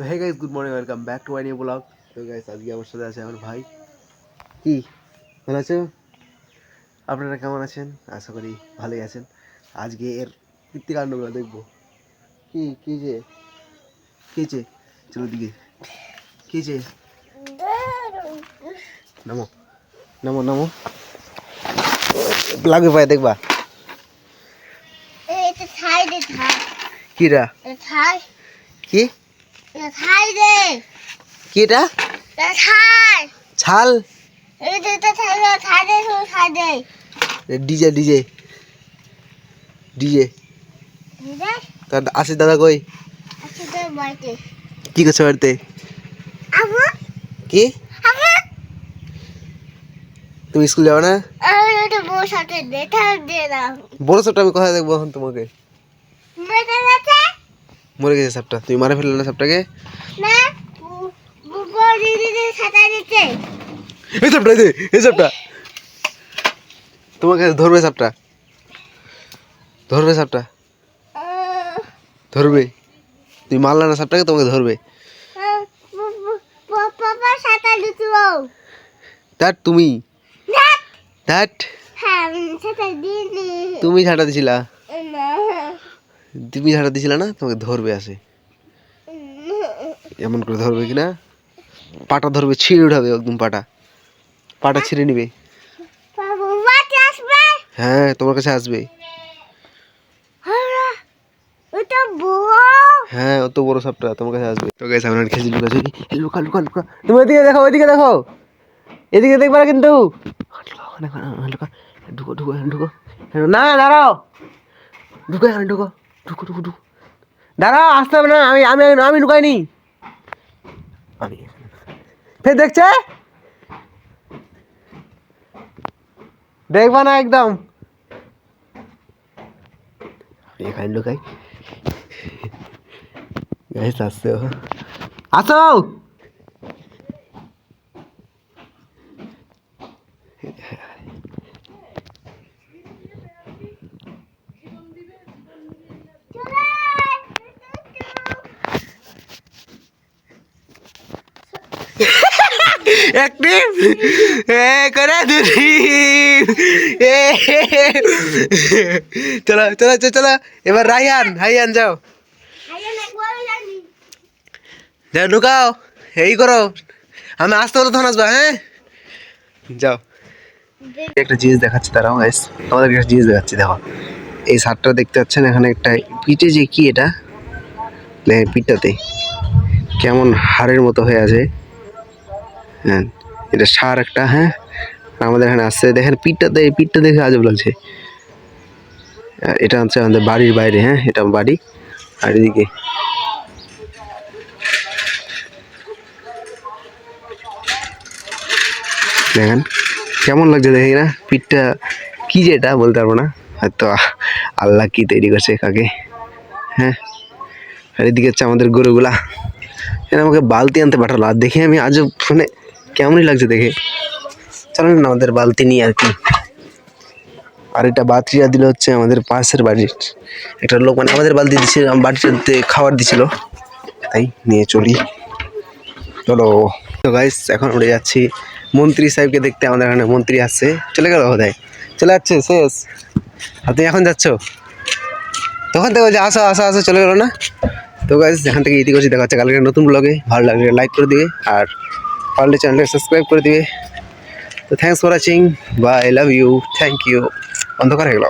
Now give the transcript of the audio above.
তো hey guys good morning welcome back to my new blog তো guys আজকে আমার সাথে আছে আমার ভাই। কি? ভালো আছো? আপনারা কেমন আছেন? আশা করি ভালোই আছেন। আজকে এর কীর্তিকাণ্ডগুলো দেখব। কি কি যে? কি যে? চলো দিকে। কি যে? নামো। নামো নামো। লাগবে পায়ে দেখবা। কিরা? কি? ছাই দে কি এটা? ছাই ছাল? DJ DJ. ডিজে। তার আসিস দাদা কই? কি করছে বাড়িতে? কি? তুমি স্কুল যাবে না? বড় সাপটা আমি কোথায় দেখব এখন তোমাকে। মরে গেছে সাপটা। তুমি মারে ফেললে না সাপটাকে? এই সাপটা এই এই সাপটা। তোমাকে ধরবে সাপটা? ধরবে সাপটা? ধরবে। তুমি মারলে না সাপটাকে তোমাকে ধরবে। দ্যাট তুমি। হ্যাঁ তুমি ঝাঁটা দিছিলা? তুমি ঝাঁটা দিছিলা না? তোমাকে ধরবে আসে এমন করে ধরবে কি না পাটা ধরবে ছিঁড়ে উঠাবে একদম পাটা। পাটা ছিঁড়ে নিবে। হ্যাঁ তোমার কাছে আসবে। হ্যাঁ অত বড় সাপটা তোমার কাছে আসবে। তো গাইস আমরা খেয়ে লুকা চলি লুকা লুকা লুকা। তুমি ওইদিকে দেখো ওইদিকে দেখো। এদিকে দেখবা না কিন্তু। ঢুকো ঢুকো ঢুকো। না দাঁড়াও। ঢুকো ঢুকো। ঢুকো ঢুকো ঢুকো। দাঁড়াও, আসতে হবে না। আমি আমি আমি ঢুকাইনি আমি ফের দেখছে? দেখবা না একদম। এখানে ঢুকাই গাইস আসো আসো। চলো চলো এবার রাইহান হাইয়ান যাও। বল যাও, ঢুকাও। এই করো। আমি আসতে হলে তখন আসবা হ্যাঁ? যাও। একটা জিনিস দেখাচ্ছি তারাও গাইস আমাদেরকে একটা জিনিস দেখাচ্ছি, দেখো। এই শার্টটা দেখতে পাচ্ছেন, এখানে একটা পিঠে যে কি এটা? পিঠটাতে কেমন হাড়ের মতো হয়ে আছে। হ্যাঁ এটা সার একটা হ্যাঁ? আমাদের এখানে আসছে দেখেন পিঠটাতে এই পিঠটা দেখে আজব লাগছে। এটা হচ্ছে আমাদের বাড়ির বাইরে হ্যাঁ? এটা বাড়ি। আর এদিকে। দেখেন, কেমন লাগছে দেখি না? পিঠটা কি যে এটা, বলতে পারব না। হয়তো আল্লাহ কি তৈরি করছে কাকে হ্যাঁ? আর এদিকে হচ্ছে আমাদের গরুগুলা। এরা আমাকে বালতি আনতে পাঠালো। আর দেখে আমি আজও মানে কেমনই লাগছে দেখে? চলেন না আমাদের বালতি নিয়ে আর কি। আর এটা বাতিটা দিল হচ্ছে আমাদের পাশের বাড়ির। একটা লোক মানে আমাদের বালতি দিচ্ছে বাড়িতে খাবার দিছিল। তাই নিয়ে চলি। চলো। তো গাইস এখন উড়ে যাচ্ছি। মন্ত্রী সাহেবকে দেখতে আমাদের এখানে মন্ত্রী আসছে। চলে গেল কোথায় চলে যাচ্ছে, শেষ। আর তুমি এখন যাচ্ছ? তখন থেকে বলছে, আসো আসো আসো, চলে গেলো না? তো গাইস এখান থেকে ইতি করছি, দেখা হচ্ছে কালকে নতুন ব্লগে ভালো লাগলে লাইক করে দিবে। আর পারলে চ্যানেলটা সাবস্ক্রাইব করে দিবে। তো thanks for watching bye love you thank you অন্ধকার হয়ে গেল